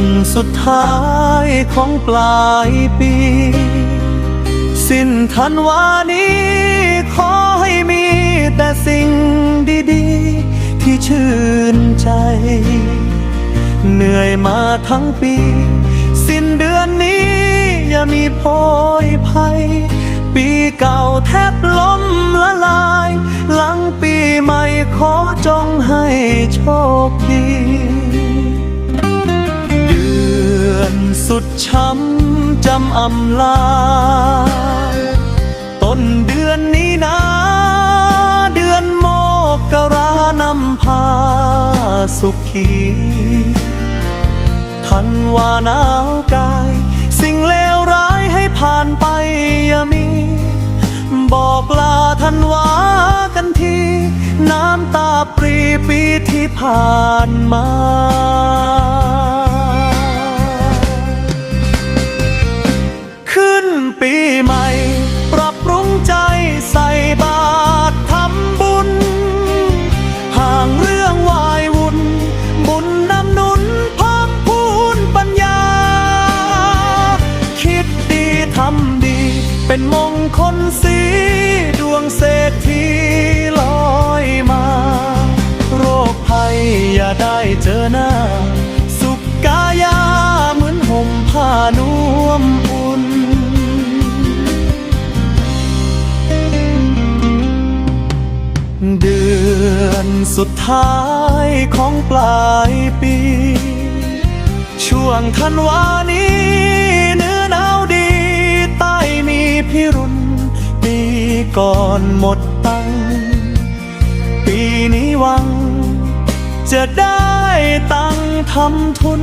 อนสุดท้ายของปลายปี สิ้นธันวานี้ ขอให้มีแต่สิ่งดีๆ ที่ชื่นใจ เหนื่อยมาทั้งปี สิ้นเดือนนี้อย่ามีโพยภัย ปีเก่าแทบล้มละลาย หลังปีใหม่ขอจงให้โชคดี อนสุดช้ำจำอำลา ต้นเดือนนี้นะ เดือนโมกรานำพาสุขีทันว่าหนาวกาย สิ่งเลวร้ายให้ผ่านไปอย่ามี บอกลาทันวากันที น้ำตาปรีปีที่ผ่านมา เป็นมงคลสีดวงเศรษฐีลอยมา โรคภัยอย่าได้เจอหน้า สุขกายาเหมือนห่มผ้านวมอุ่นเดือนสุดท้ายของปลายปี ช่วงธันวานี้ ก่อนหมดตัง ปีนี้หวัง จะได้ตังทำทุน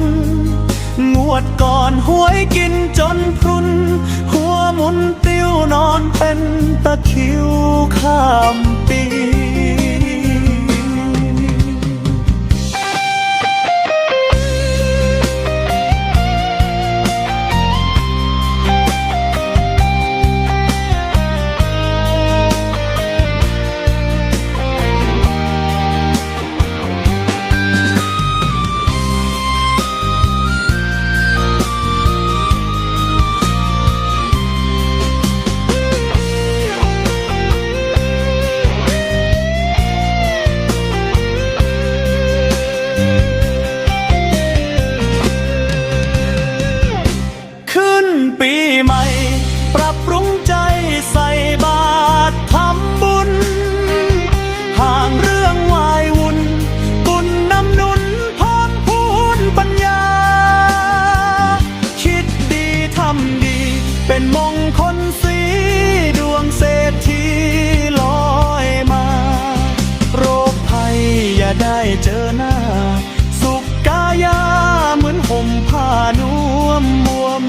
งวดก่อนหวยกินจนพรุน หัวหมุนติ้วนอนเป็นตะคิวข้ามำดี เป็นมงคลสีดวงเศรษฐีลอยมา โรคภัยอย่าได้เจอหน้า สุขกายาเหมือนห่มผ้านวมบวม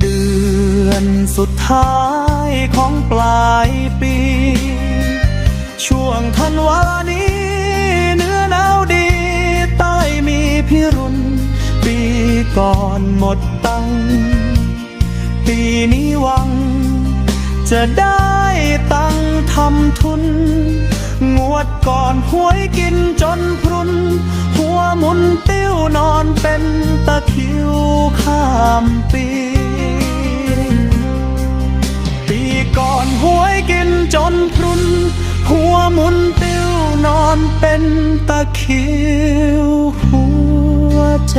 เดือนสุดท้ายของปลายปี ช่วงธันวา ก่อนหมดตัง ปีนี้หวัง จะได้ตังทำทุน งวดก่อนหวยกินจนพรุน หัวหมุนติ้วนอนเป็นตะคิวข้ามปี ปีก่อนหวยกินจนพรุน หัวหมุนติ้วนอนเป็นตะคิว หัวใจ